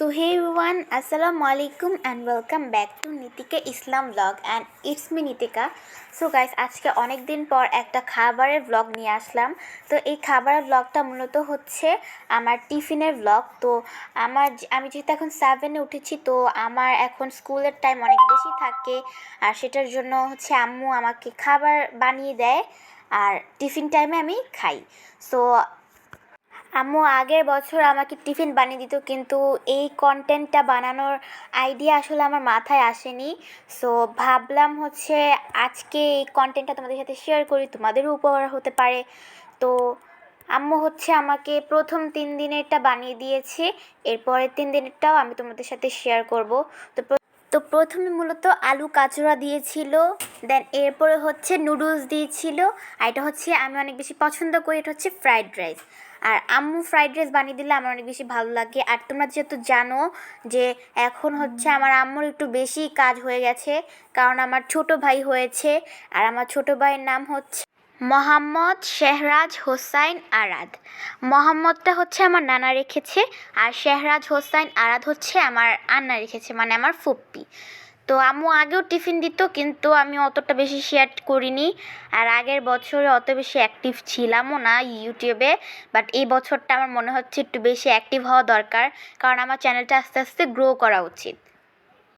So hey everyone, Assalamu alaikum and welcome back to Nitika Islam vlog and it's me Nitika. So guys আজকে অনেক দিন পর একটা খাবারের ব্লগ নিয়ে আসলাম। তো এই খাবারের ব্লগটা মূলত হচ্ছে আমার টিফিনের ব্লগ তো আমার আমি যেহেতু এখন সেভেনে উঠেছি তো আমার এখন স্কুলের টাইম অনেক বেশি থাকে আর সেটার জন্য হচ্ছে আম্মু আমাকে খাবার বানিয়ে দেয় আর টিফিন টাইমে আমি খাই। সো আম্মু, আগের বছর আমাকে টিফিন বানিয়ে দিত, কিন্তু এই কন্টেন্টটা বানানোর আইডিয়া আসলে আমার মাথায় আসেনি। সো ভাবলাম হচ্ছে আজকে এই কন্টেন্টটা তোমাদের সাথে শেয়ার করি তোমাদেরও উপকার হতে পারে। তো আম্মু হচ্ছে আমাকে প্রথম তিন দিনেরটা বানিয়ে দিয়েছে, এরপরের তিন দিনেরটাও আমি তোমাদের সাথে শেয়ার করব। তো তো প্রথমে মূলত আলু কাচুরা দিয়েছিল দেন এরপরে হচ্ছে নুডলস দিয়েছিল, আর এটা হচ্ছে আমি অনেক বেশি পছন্দ করি, এটা হচ্ছে ফ্রাইড রাইস আর আম্মু ফ্রাইড রাইস বানিয়ে দিলে আমার অনেক বেশি ভালো লাগে। আর তোমরা যেহেতু জানো যে এখন হচ্ছে আমার আম্মুর একটু বেশি কাজ হয়ে গেছে, কারণ আমার ছোট ভাই হয়েছে, আর আমার ছোট ভাইয়ের নাম হচ্ছে মোহাম্মদ শেহরাজ হোসাইন আরাদ। মোহাম্মদটা হচ্ছে আমার নানা রেখেছে আর শেহরাজ হোসাইন আরাদ হচ্ছে আমার আন্না রেখেছে মানে আমার ফুপ্পি। তো আম্মু আগেও টিফিন দিত, কিন্তু আমি অতটা বেশি শেয়ার করিনি। আর আগের বছরে অত বেশি অ্যাক্টিভ ছিলামও না ইউটিউবে বাট এই বছরটা আমার মনে হচ্ছে একটু বেশি অ্যাক্টিভ হওয়া দরকার, কারণ আমার চ্যানেলটা আস্তে আস্তে গ্রো করা উচিত।